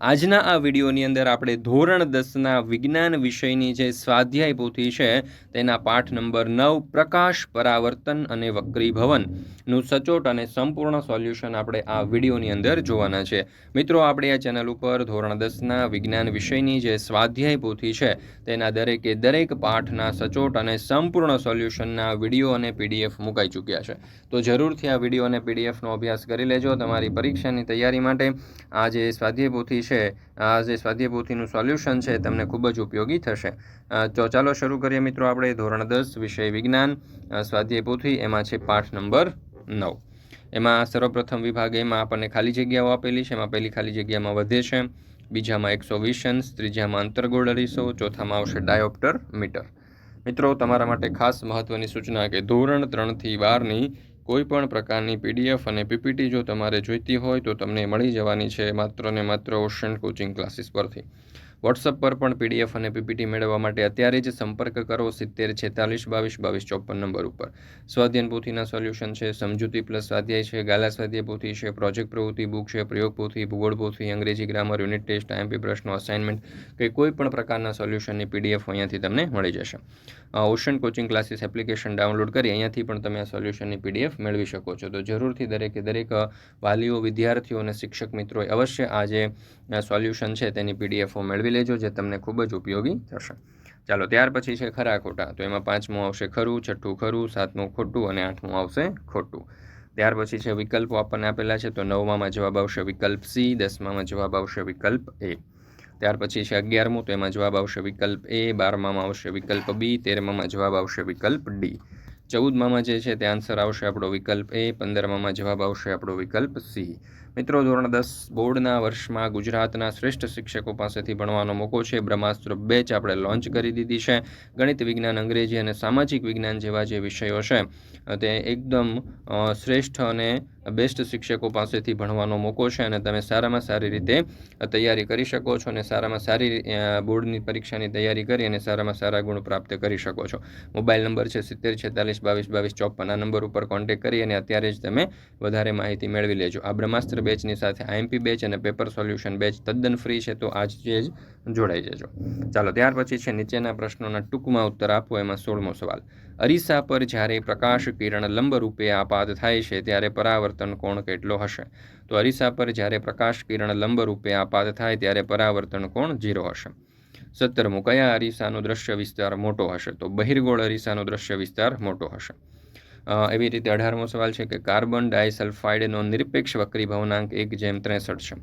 આજના આ વિડીયોની અંદર આપણે ધોરણ દસના વિજ્ઞાન વિષયની જે સ્વાધ્યાય પોથી છે, તેના પાઠ નંબર નવ, પ્રકાશ, પરાવર્તન અને વક્રીભવનનું સચોટ અને સંપૂર્ણ સોલ્યુશન આપણે આ વિડીયોની અંદર જોવાના છે. મિત્રો, આપણે આ ચેનલ ઉપર ધોરણ દસના વિજ્ઞાન વિષયની જે સ્વાધ્યાય પોથી છે, તેના દરેકે દરેક પાઠના સચોટ અને સંપૂર્ણ સોલ્યુશનના વીડિયો અને પીડીએફ મુકાઈ ચૂક્યા છે. તો જરૂરથી આ વીડિયો અને પીડીએફનો અભ્યાસ કરી લેજો તમારી પરીક્ષાની તૈયારી માટે. આ જે સ્વાધ્યાય પોથી છે. આ જે સ્વાધ્યાય સોલ્યુશન છે તમને ખૂબ જ ઉપયોગી થશે. તો ચાલો શરૂ કરીએ મિત્રો આપણે ધોરણ દસ વિષય વિજ્ઞાન. અ, એમાં છે પાઠ નંબર નવ. એમાં સર્વપ્રથમ વિભાગ એમાં આપણને ખાલી જગ્યાઓ આપેલી છે. એમાં પહેલી ખાલી જગ્યામાં વધે છે. બીજામાં એકસો વિશન્સ ત્રીજામાં અંતર્ગોળ અરીસો ચોથામાં આવશે ડાયોપ્ટર મીટર મિત્રો તમારા માટે ખાસ મહત્વની સૂચના કે ધોરણ ત્રણથી બારની કોઈ પણ પ્રકારની પીડીએફ અને પીપીટી જો તમારે જોઈતી હોય તો તમને મળી જવાની છે માત્ર ને માત્ર ઓશન કોચિંગ ક્લાસીસ પરથી. વોટ્સઅપ પર પણ પીડીએફ અને પીપીટી મેળવવા માટે અત્યારે જ સંપર્ક કરો સિત્તેર છેતાલીસ બાવીસ બાવીસ ચોપન નંબર ઉપર. સ્વાધ્યાયન પોથીના સોલ્યુશન છે, સમજૂતી પ્લસ સ્વાધ્યાય છે, ગાલા સ્વાધ્યાય પોથી છે, પ્રોજેક્ટ પ્રવૃત્તિ બુક છે, પ્રયોગ પોથી, ભૂગોળ પોથી, અંગ્રેજી ગ્રામર, યુનિટ ટેસ્ટ, આઈએમપી પ્રશ્નો અસાઇનમેન્ટ કે કોઈ પણ પ્રકારના સોલ્યુશનની પીડીએફ અહીંયાથી તમને મળી જશે. Ocean coaching classes application download કરી અહીંયાથી પણ તમે આ સોલ્યુશનની પીડીએફ મેળવી શકો છો. તો જરૂરથી દરેકે દરેક વાલીઓ, વિદ્યાર્થીઓ અને શિક્ષક મિત્રોએ અવશ્ય આ જે સોલ્યુશન છે તેની પીડીએફો મેળવી લેજો જે તમને ખૂબ જ ઉપયોગી થશે. ચાલો, ત્યાર પછી છે ખરા ખોટા. તો એમાં પાંચમું આવશે ખરું, છઠ્ઠું ખરું, સાતમું ખોટું અને આઠમું આવશે ખોટું. ત્યાર પછી છે વિકલ્પો આપણને આપેલા છે, તો નવમામાં જવાબ આવશે વિકલ્પ સી, દસમામાં જવાબ આવશે વિકલ્પ એ. ત્યાર પછી છે અગિયારમું, તો એમાં જવાબ આવશે વિકલ્પ એ. બારમામાં આવશે વિકલ્પ બી, તેરમામાં જવાબ આવશે વિકલ્પ ડી. ચૌદમામાં જે છે તે આન્સર આવશે આપણો વિકલ્પ એ. પંદરમામાં જવાબ આવશે આપણો વિકલ્પ સી. મિત્રો, ધોરણ દસ બોર્ડના વર્ષમાં ગુજરાતના શ્રેષ્ઠ શિક્ષકો પાસેથી ભણવાનો મોકો છે. બ્રહ્માસ્ત્ર બેચ આપણે લોન્ચ કરી દીધી છે. ગણિત વિજ્ઞાન, અંગ્રેજી અને સામાજિક વિજ્ઞાન જેવા જે વિષયો છે, તે એકદમ શ્રેષ્ઠ અને બેસ્ટ શિક્ષકો પાસેથી ભણવાનો મોકો છે અને તમે સારામાં સારી રીતે તૈયારી કરી શકો છો અને સારામાં સારી બોર્ડની પરીક્ષાની તૈયારી કરી અને સારામાં સારા ગુણ પ્રાપ્ત કરી શકો છો. મોબાઈલ નંબર છે સિત્તેર, છેતાલીસ, બાવીસ બાવીસ, ચોપન. આ નંબર ઉપર કોન્ટેક્ટ કરી અને અત્યારે જ તમે વધારે માહિતી મેળવી લેજો. આ બ્રહ્માસ્ત્ર બેચની સાથે આઈએમપી બેચ અને પેપર સોલ્યુશન બેચ તદ્દન ફ્રી છે, તો આજે જ જોડાઈ જજો. ચાલો, ત્યાર પછી છે નીચેના પ્રશ્નોના ટૂંકમાં ઉત્તર આપો, એમાં સોળમો સવાલ. અરીસા પર જ્યારે પ્રકાશ કિરણ લંબરૂપે આપાત થાય છે, ત્યારે પરાવર્તન કોણ કેટલો હશે? તો અરીસા પર જ્યારે પ્રકાશ કિરણ લંબરૂપે આપાત થાય, ત્યારે પરાવર્તન કોણ ઝીરો હશે? સત્તરમું, કયા અરીસાનો દ્રશ્ય વિસ્તાર મોટો હશે? તો બહિર્ગોળ અરીસાનો દ્રશ્ય વિસ્તાર મોટો હશે. એવી રીતે અઢારમો સવાલ છે કે કાર્બન ડાયસલ્ફાઇડનો નિરપેક્ષ વક્રીભવનાંક એક જેમ ત્રેસઠ છે.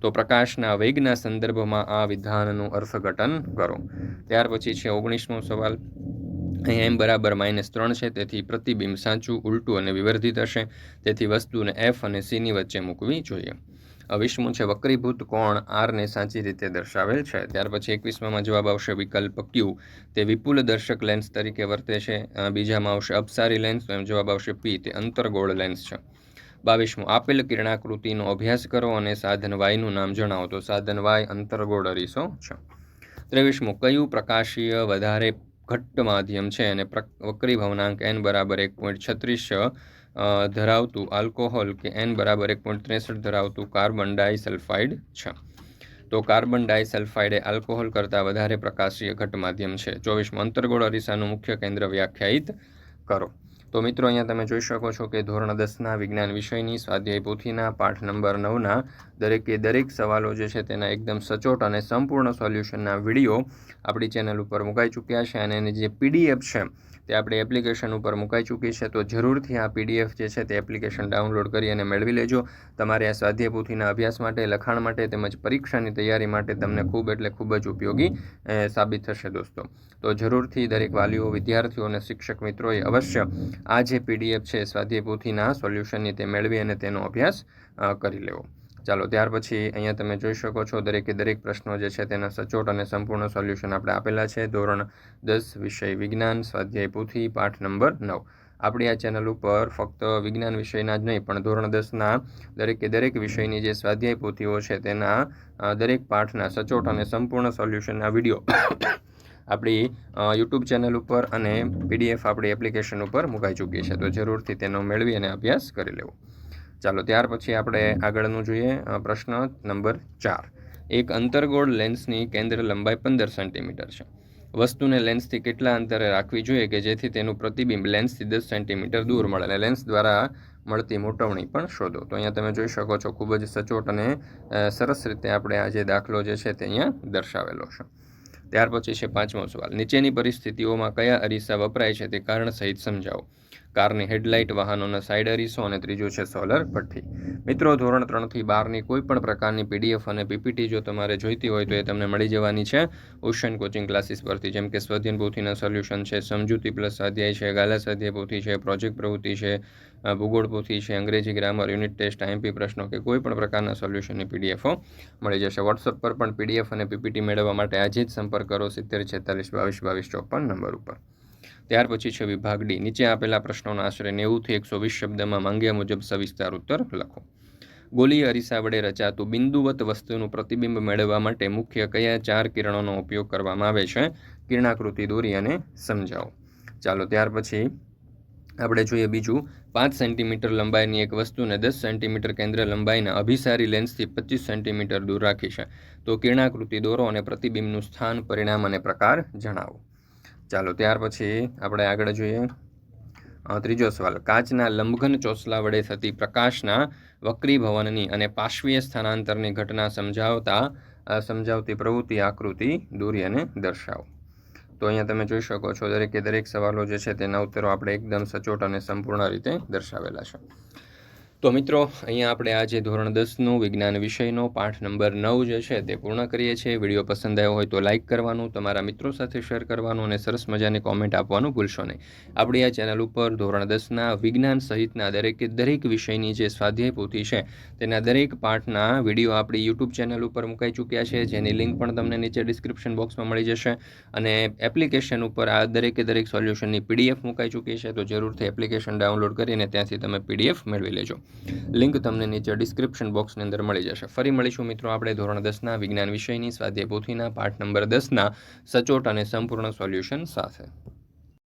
તો પ્રકાશના વેગના સંદર્ભમાં આ વિધાનનું અર્થઘટન કરો. ત્યાર પછી છે ઓગણીસમો સવાલ. અહીં એમ બરાબર માઇનસ ત્રણ છે, તેથી પ્રતિબિંબ સાચું, ઉલટું અને વિવર્ધિત હશે. તેથી વસ્તુને એફ અને સીની વચ્ચે મૂકવી જોઈએ. વીસમું છે વક્રીભૂત કોણ આરને સાચી રીતે દર્શાવેલ છે. ત્યાર પછી એકવીસમાં જવાબ આવશે વિકલ્પ ક્યુ. તે વિપુલ દર્શક લેન્સ તરીકે વર્તે છે. બીજામાં આવશે અપસારી લેન્સ તો એમ જવાબ આવશે પી તે અંતરગોળ લેન્સ છે. બાવીસમું, આપેલ કિરણાકૃતિનો અભ્યાસ કરો અને સાધન વાયનું નામ જણાવો. તો સાધન વાય અંતરગોળ અરીસો છે. ત્રેવીસમું, કયું પ્રકાશીય વધારે ઘટ્ટ માધ્યમ છે અને વક્રી ભવનાંક એન બરાબર એક પોઈન્ટ છત્રીસ ધરાવતું આલ્કોહોલ કે એન બરાબર એક પોઈન્ટ ત્રેસઠ ધરાવતું કાર્બન ડાયસલ્ફાઇડ છે. તો કાર્બન ડાયસલ્ફાઇડ એ આલ્કોહોલ કરતાં વધારે પ્રકાશીય ઘટ માધ્યમ છે. ચોવીસમાં અંતર્ગોળ અરીસાનું મુખ્ય કેન્દ્ર વ્યાખ્યાયિત કરો. તો મિત્રો, અહીંયા તમે જોઈ શકો છો કે ધોરણ દસના વિજ્ઞાન વિષયની સ્વાધ્યાય પોથીના પાઠ નંબર નવના દરેકે દરેક સવાલો જે છે તેના એકદમ સચોટ અને સંપૂર્ણ સોલ્યુશનના વીડિયો આપણી ચેનલ ઉપર મુકાઈ ચૂક્યા છે અને એની જે પીડીએફ છે તે આપણી એપ્લિકેશન ઉપર મુકાઈ ચૂકી છે. તો જરૂરથી આ પીડીએફ જે છે તે એપ્લિકેશન ડાઉનલોડ કરી અને મેળવી લેજો. તમારે આ સ્વાધ્યાય પોથીના અભ્યાસ માટે, લખાણ માટે તેમજ પરીક્ષાની તૈયારી માટે તમને ખૂબ એટલે ખૂબ જ ઉપયોગી સાબિત થશે દોસ્તો. તો જરૂરથી દરેક વાલીઓ, વિદ્યાર્થીઓ અને શિક્ષક મિત્રોએ અવશ્ય આ જે પીડીએફ છે, સ્વાધ્યાય પોથીના સોલ્યુશનની તે મેળવી અને તેનો અભ્યાસ કરી લેવો. ચાલો, ત્યાર પછી અહીંયા તમે જોઈ શકો છો, દરેકે દરેક પ્રશ્નો જે છે તેના સચોટ અને સંપૂર્ણ સોલ્યુશન આપણે આપેલા છે. ધોરણ દસ, વિષય વિજ્ઞાન, સ્વાધ્યાય પોથી, પાઠ નંબર નવ. આપણી આ ચેનલ ઉપર ફક્ત વિજ્ઞાન વિષયના જ નહીં, પણ ધોરણ દસના દરેકે દરેક વિષયની જે સ્વાધ્યાય પોથીઓ છે તેના દરેક પાઠના સચોટ અને સંપૂર્ણ સોલ્યુશનના વીડિયો આપણી યુટ્યુબ ચેનલ ઉપર અને પીડીએફ આપણી એપ્લિકેશન ઉપર મુકાઈ ચૂકી છે. તો જરૂરથી તેનો મેળવી અને અભ્યાસ કરી લેવો. ચાલો, ત્યાર પછી આપણે આગળનું જોઈએ પ્રશ્ન નંબર ચાર. એક અંતરગોળ લેન્સની કેન્દ્ર લંબાઈ પંદર સેન્ટીમીટર છે. વસ્તુને લેન્સથી કેટલા અંતરે રાખવી જોઈએ કે જેથી તેનું પ્રતિબિંબ લેન્સથી દસ સેન્ટીમીટર દૂર મળે અને લેન્સ દ્વારા મળતી મોટવણી પણ શોધો. તો અહીંયા તમે જોઈ શકો છો, ખૂબ જ સચોટ અને સરસ રીતે આપણે આ જે દાખલો જે છે તે અહીંયા દર્શાવેલો છે. ત્યાર પછી છે પાંચમો સવાલ. નીચેની પરિસ્થિતિઓમાં કયા અરીસા વપરાય છે તે કારણ સહિત સમજાવો. કારની હેડલાઇટ, વાહનોના સાઇડ અરીસો અને ત્રીજું છે સોલર ભઠ્ઠી. મિત્રો, ધોરણ ત્રણથી બારની કોઈ પણ પ્રકારની પીડીએફ અને પીપીટી જો તમારે જોઈતી હોય તો એ તમને મળી જવાની છે ઓશન કોચિંગ ક્લાસીસ પરથી. જેમ કે સ્વધ્યન પોથીના સોલ્યુશન છે, સમજૂતી પ્લસ સ્વાધ્યાય છે, ગાલા સ્વાધ્યાય પોથી છે, પ્રોજેક્ટ પ્રવૃત્તિ છે ભૂગોળ પોથી છે, અંગ્રેજી ગ્રામર, યુનિટ ટેસ્ટ આઈએમપી પ્રશ્નો કે કોઈ પણ પ્રકારના સોલ્યુશનની પીડીએફો મળી જશે. વોટ્સઅપ પર પણ પીડીએફ અને પીપીટી મેળવવા માટે આજે જ સંપર્ક કરો સિત્તેર છેતાલીસ બાવીસ બાવીસ ચોપન નંબર ઉપર. ત્યાર પછી છે વિભાગ ડી. નીચે આપેલા પ્રશ્નોના આશરે નેવુંથી એકસો વીસ શબ્દમાં માંગ્યા મુજબ સવિસ્તાર ઉત્તર લખો. ગોલીય અરીસા વડે રચાતું બિંદુવત વસ્તુનું પ્રતિબિંબ મેળવવા માટે મુખ્ય કયા ચાર કિરણોનો ઉપયોગ કરવામાં આવે છે? કિરણાકૃતિ દોરી અને સમજાવો. ચાલો, ત્યાર પછી આપણે જોઈએ બીજું. પાંચ સેન્ટીમીટર લંબાઈની એક વસ્તુને દસ સેન્ટીમીટર કેન્દ્ર લંબાઈના અભિસારી લેન્સથી પચીસ સેન્ટીમીટર દૂર રાખી છે. તો કિરણાકૃતિ દોરો અને પ્રતિબિંબનું સ્થાન, પરિણામ અને પ્રકાર જણાવો. ચાલો, ત્યાર પછી આપણે આગળ જોઈએ. ત્રીજો સવાલ. કાચના લંબઘન ચોસલા વડે થતી પ્રકાશના વક્રીભવનની અને પાશ્વીય સ્થાનાંતરની ઘટના સમજાવતા સમજાવતી પ્રવૃત્તિ, આકૃતિ, દોરી અને દર્શાવો. તો અહીંયા તમે જોઈ શકો છો, દરેકે દરેક સવાલો જે છે તેના ઉત્તરો આપણે એકદમ સચોટ અને સંપૂર્ણ રીતે દર્શાવેલા છે. તો મિત્રો, અહીંયા આપણે આજે ધોરણ દસનું વિજ્ઞાન વિષયનો પાઠ નંબર નવ જે છે તે પૂર્ણ કરીએ છીએ. વીડિયો પસંદ આવ્યો હોય તો લાઇક કરવાનું, તમારા મિત્રો સાથે શેર કરવાનું અને સરસ મજાની કોમેન્ટ આપવાનું ભૂલશો નહીં. આપણી આ ચેનલ ઉપર ધોરણ દસના વિજ્ઞાન સહિતના દરેકે દરેક વિષયની જે સ્વાધ્યાય પોથી છે તેના દરેક પાઠના વીડિયો આપણી યુટ્યુબ ચેનલ ઉપર મુકાઈ ચૂક્યા છે. જેની લિંક પણ તમને નીચે ડિસ્ક્રિપ્શન બોક્સમાં મળી જશે. અને એપ્લિકેશન ઉપર આ દરેકે દરેક સોલ્યુશનની પીડીએફ મુકાઈ ચૂકી છે, તો જરૂરથી એપ્લિકેશન ડાઉનલોડ કરીને ત્યાંથી તમે પીડીએફ મેળવી લેજો. લિંક તમને નીચે ડિસ્ક્રિપ્શન બોક્સની અંદર મળી જશે. ફરી મળીશું મિત્રો આપણે ધોરણ દસના વિજ્ઞાન વિષયની સ્વાધ્યાય પોથીના પાઠ નંબર દસના સચોટ અને સંપૂર્ણ સોલ્યુશન સાથે.